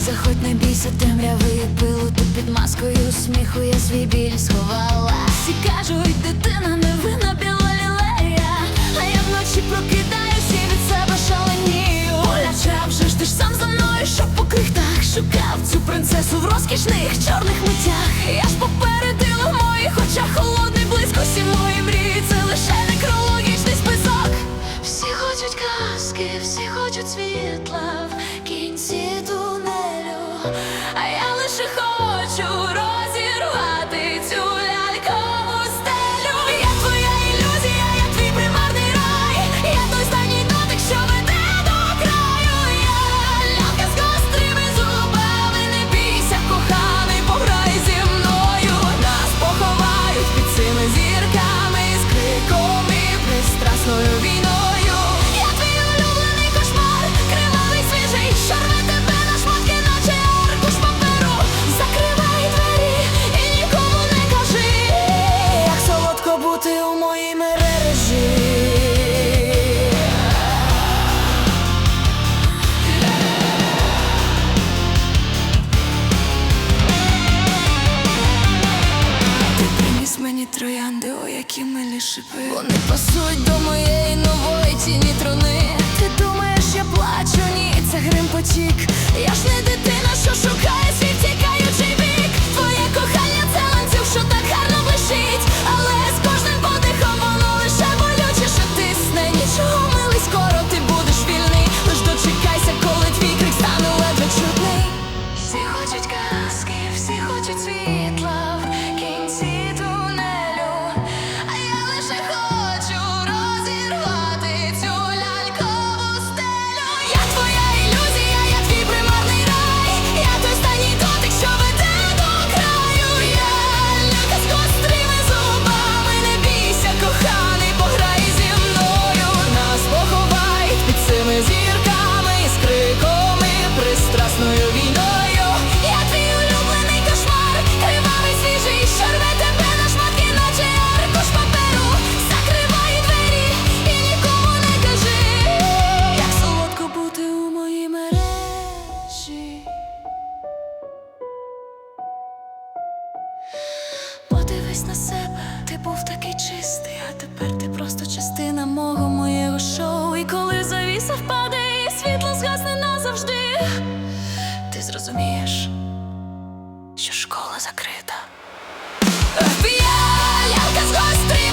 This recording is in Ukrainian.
Заходь, не бійся, темряви пилу, ти під маскою сміху я свій біль сховала. Всі кажуть, дитина. несу в розкішних чорних митях, Я ж попередила в моїх очах холодний блиск усі мої мережі. Ти троянди, о які милі шипи Вони пасуть до моєї нової тіні труни. дивись на себе, ти був такий чистий, а тепер ти просто частина мого моєго шоу. І коли завіса впаде, і світло згасне назавжди. Ти зрозумієш, що школа закрита. Е, П'ялянка з гострі.